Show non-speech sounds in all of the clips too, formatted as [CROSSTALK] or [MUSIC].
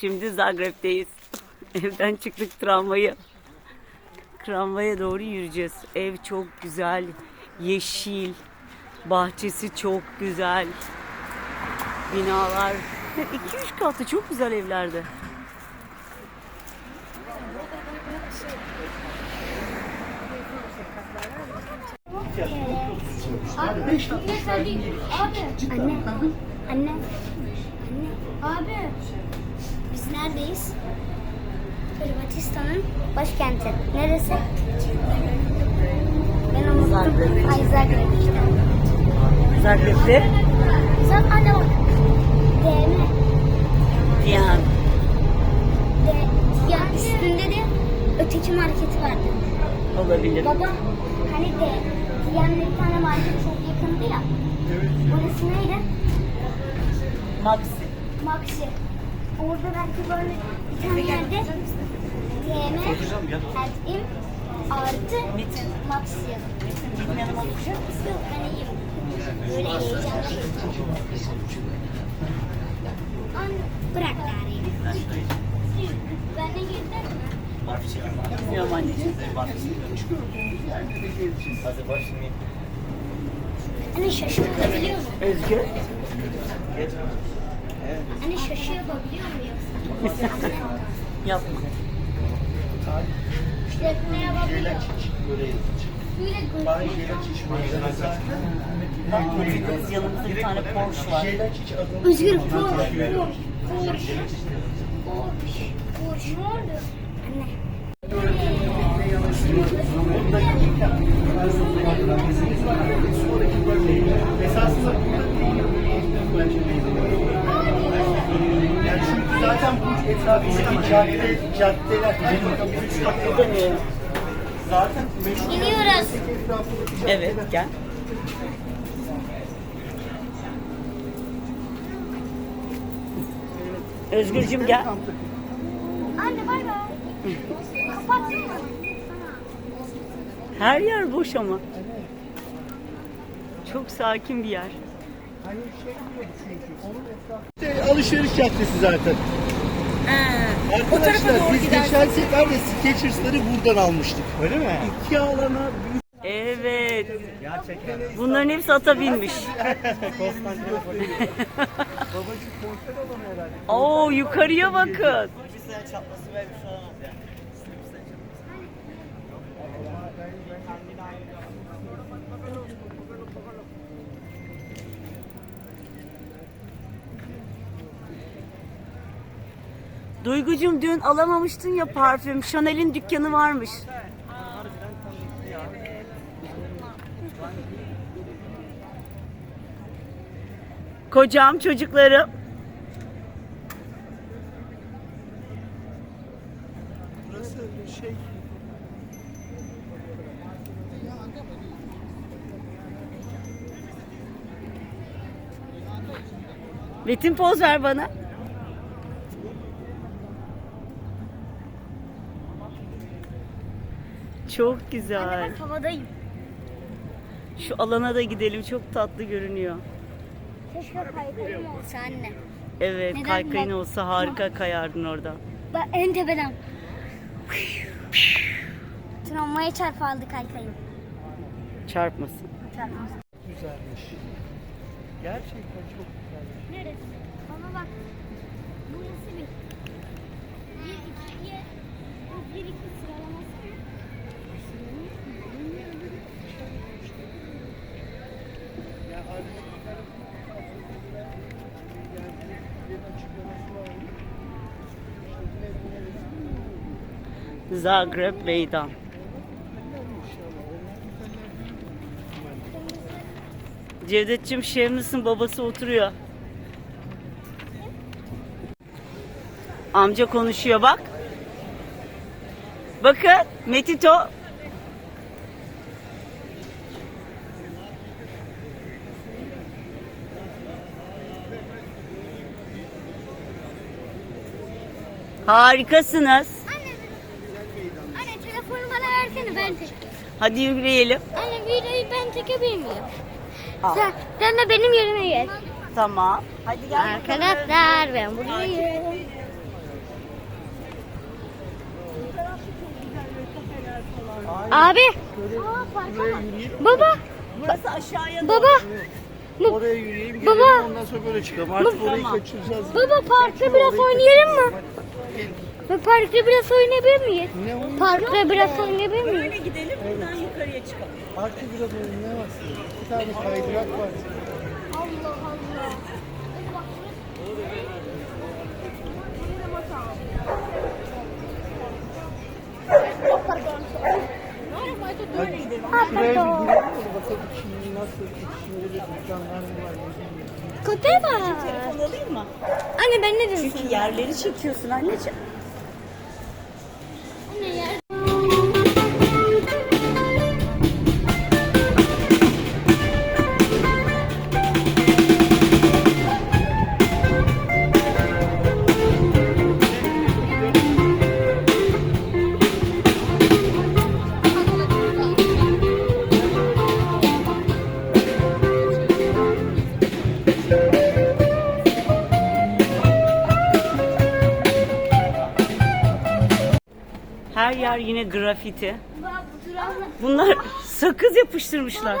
Şimdi Zagreb'deyiz. [LAUGHS] Evden çıktık tramvayı. Tramvaya doğru yürüyeceğiz. Ev çok güzel, yeşil, bahçesi çok güzel. Binalar 2-3 katlı çok güzel evlerde. Anne. Anne. Anne. Abi. Neredeyiz? Hırvatistan'ın başkenti. Neresi? Ben unuttum. Ay Zagreb işte. Zagreb'de Sen anne bak. DM. Diyan. D. Ya üstünde de öteki marketi vardı. olabilir. Baba hani de Diyan'la bir tane market çok yakındı ya. Orası neydi? Maxi. Maxi. Orada belki böyle bir tane yerde DM, Edim, artı Metin. Maxi yazıyor. Benim yanıma okuyacak mısın? Yok ben iyiyim. Böyle heyecanlı. Anne bırak bari. Ben de girdim mi? Bilmiyorum anneciğim. Anne şaşı yapabiliyor mu? Özgür. Anne şaşı yapabiliyor mu yoksa? [LAUGHS] Yapma. İşletme yapabiliyor. Böyle götürdüğümüz yanımızda bir tane Porsche var. Özgür Porsche. Porsche. Porsche. Porsche. Porsche. Ne oldu? Anne. Zaten bu etrafındaki cadde, caddeler, üç zaten meşhur İniyoruz. Evet gel. Özgürcüm gel. Anne bay bay. Kapattın mı? Her yer boş ama. Çok sakin bir yer. hani şey çünkü onun etrafı alışveriş caddesi zaten. Arkadaşlar biz geçen sefer de Skechers'ları buradan almıştık. Öyle mi? İki alana büyük Evet. Gerçekten. Bunların hepsi ata binmiş. Babacık konser alanı herhalde. Oo yukarıya bakın. Duygucum dün alamamıştın ya parfüm. Chanel'in dükkanı varmış. Kocam, çocuklarım. Burası şey Metin poz ver bana. Çok güzel. havadayım. Şu alana da gidelim. Çok tatlı görünüyor. Keşke kaykayım olsa anne. Evet, Neden kaykayın bak- olsa harika kayardın orada. Bak en tepeden. Tramvaya çarpaldı kaykayım. Çarpmasın. Çarpmaz. güzelmiş. Gerçekten çok güzelmiş. Neresi? Bana bak. Burası bir. Bir ikiye. Bu bir iki sıralaması mı? Ya ayrıca bir tane yani bir açıklaması var. Zagreb Meydan. Cevdetciğim Şemlis'in babası oturuyor. Amca konuşuyor bak. Bakın Metito. Harikasınız. Anne, anne telefonu bana versene ben çekeyim. Hadi yürüyelim. Anne videoyu ben çekebilir miyim? Sen, sen de benim yerime gel. Tamam. Hadi gel. Arkadaşlar ben buradayım. Abi. Aa, Baba. Burası aşağıya Baba. Oraya yürüyeyim, Baba. gelelim ondan sonra böyle çıkalım. Artık orayı kaçıracağız. Baba parkta biraz oynayalım mı? Ve parkta biraz oynayabilir miyiz? Ne? Parkta biraz oynayabilir miyiz? Böyle gidelim buradan yukarıya çıkalım. Artık biraz var? Bir tane kaydırak var. Allah Allah. Şuraya bir girelim de bakalım şimdi nasıl içinde böyle dükkanlar mı var? ne bileyim. Köpeği var. Telefon alayım mı? Anne ben ne diyorsun? Çünkü yerleri çekiyorsun anneciğim. Her yer yine grafiti. Bunlar sakız yapıştırmışlar.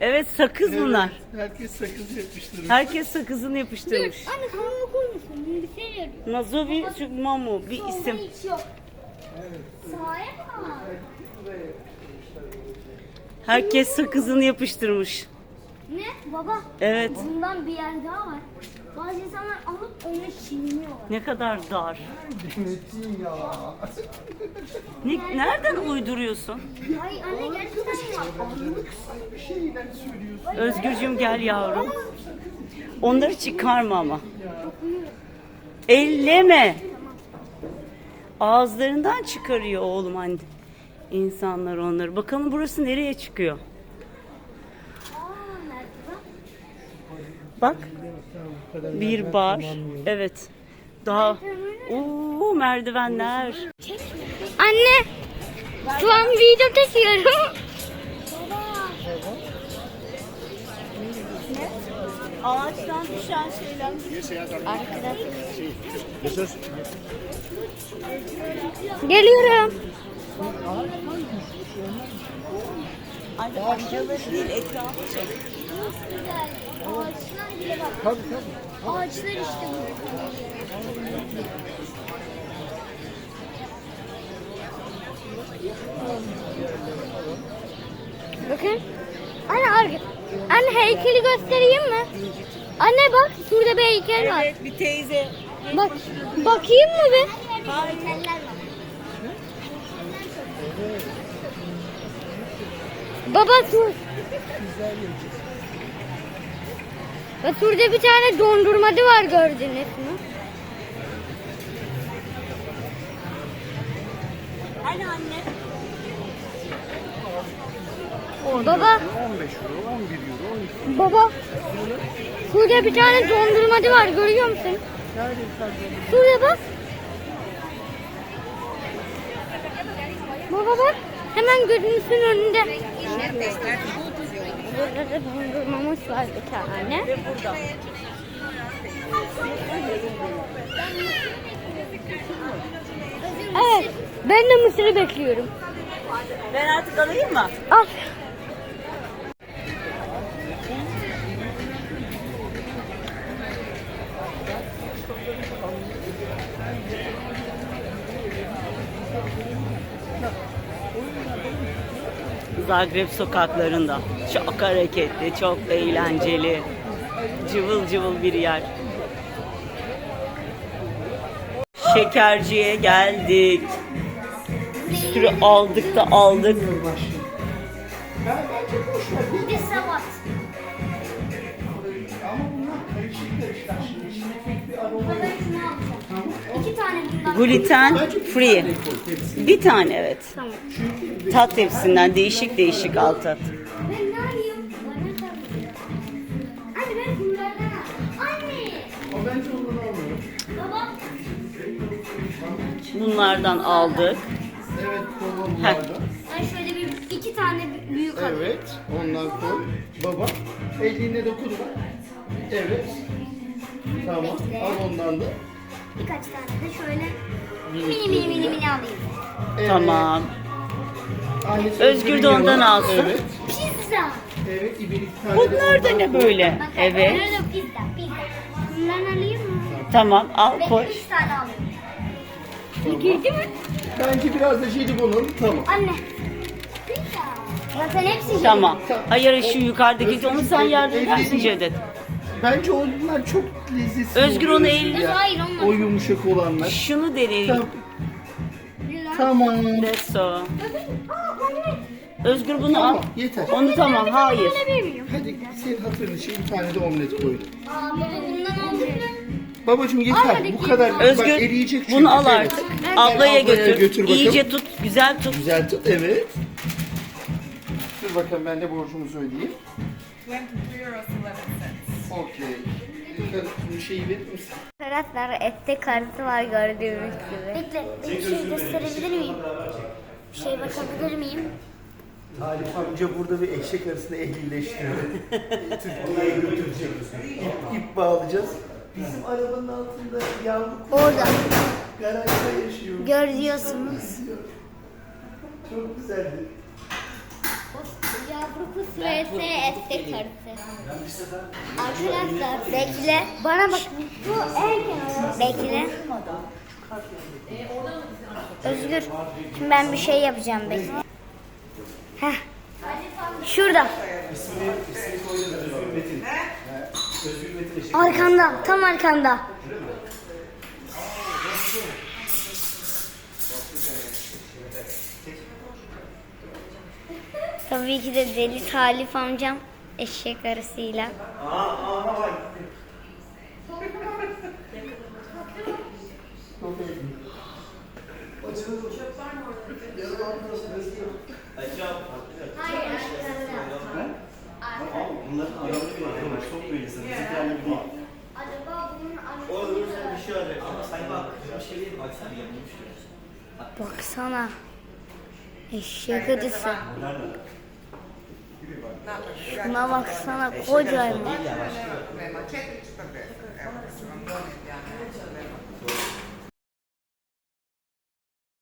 Evet sakız bunlar. Herkes sakız yapmıştır. Herkes sakızını yapıştırmış. Anne kanalı koymuşsun. Bilgisayar yarıyor. Nazovi Mamu bir isim. hiç yok. Sağa mı? Herkes sakızını yapıştırmış. Ne? Baba. Evet. Bundan bir yer daha var. Bazı insanlar alıp onu çiğniyorlar. Ne kadar dar. Metin [LAUGHS] ya. Ne, nereden uyduruyorsun? Ay anne gerçekten var. Bir şeyler söylüyorsun. Özgürcüm gel yavrum. Onları çıkarma ama. Elleme. Ağızlarından çıkarıyor oğlum anne. İnsanlar onları. Bakalım burası nereye çıkıyor? Bak bir bar. Evet. Daha Oo merdivenler. Anne. Şu an video çekiyorum. Ağaçtan düşen şeyler. Geliyorum. Anne amcaları değil etrafı çek. Ağaçlar bile bak. Tabii tabii. Ağaçlar işte burada. Bakın. Anne arka. Anne heykeli göstereyim mi? Anne bak şurada bir heykel var. Evet bir teyze. Bak bakayım mı bir? Hayır. Baba Bak şurada bir tane dondurmacı var gördünüz mü? Hani anne? Baba, 15 euro, 11 euro, 12 baba. Şurada bir tane dondurmacı var görüyor musun? Nerede bir tane böyle? Şuraya bak. Baba bak. Hemen gözümüzün önünde. Burada da dondurmamız var bir tane. Evet. Ben de mısırı bekliyorum. Ben artık alayım mı? Al. Zagreb sokaklarında. Çok hareketli, çok eğlenceli. Cıvıl cıvıl bir yer. Şekerciye geldik. Bir sürü aldık da aldık. Gluten free. Bir tane evet. Tamam. Tat hepsinden değişik değişik al tat. Bunlardan al. Anne. O bence ondan almıyorum. Baba. Bunlardan aldık. Evet. Ben şöyle bir iki tane büyük alayım. Evet, ondan koy. Baba, eline dokunma. Evet. Tamam, al ondan da. Birkaç tane de şöyle mini mini mini mini alayım. Evet. Tamam. Özgür de ondan alsın. Evet. Pizza. Evet, tane de Bunlar da ondan ne böyle? Bak, Evet. Burada pizza, pizza. Bundan alayım mı? Tamam al Ben koy. üç tane alıyorum. Girdi mi? Bence biraz da jelibonun. Tamam. Anne. Pizza. Zaten hepsi Tamam. Tamam. Hayır şu yukarıdaki onu sen yardım edersin Cevdet. Bence onlar çok lezzetli. Özgür oluyor onu ya. Hayır, onlar- O yumuşak olanlar. Şunu deneyelim. Tamam. Tamam. Anne. Özgür bunu al. Tamam, yeter. Onu tamam hayır. Hadi senin hatırın için bir tane de omlet alacağım. Babacım yeter. Bu kadar. ya. Bak Özgür eriyecek çünkü. bunu al Evet. artık. Evet. Ablaya götür. götür bakalım. İyice tut. Güzel tut. Güzel tut. Evet. Dur bakalım ben de borcumuzu ödeyeyim. 23 euros 11 cents. Okey. Bir şeyi verir misin? Arkadaşlar ette kartı var gördüğünüz gibi. Bekle, bir şey gösterebilir miyim? Bir şey bakabilir miyim? Talip amca burada bir eşek arasında ehlileştirdi. Türkiye'ye götürecek. İp, ip bağlayacağız. Bizim arabanın altında yavru Orada. garajda yaşıyor. Görüyorsunuz. Çok güzeldi. Yavru vs ette kartı. Arkadaşlar bekle. Bana bak. Bu en kenara. Bekle. Özgür. Şimdi ben bir şey yapacağım bekle. Heh. Şurada. Arkanda. Tam arkanda. Tabii ki de deli Talip amcam eşek. Bizimkilerle bir değil. Acaba bunun Orada durursan bir. Ama bak. Baksana. Eşek arısı. Şuna baksana ci sta bene.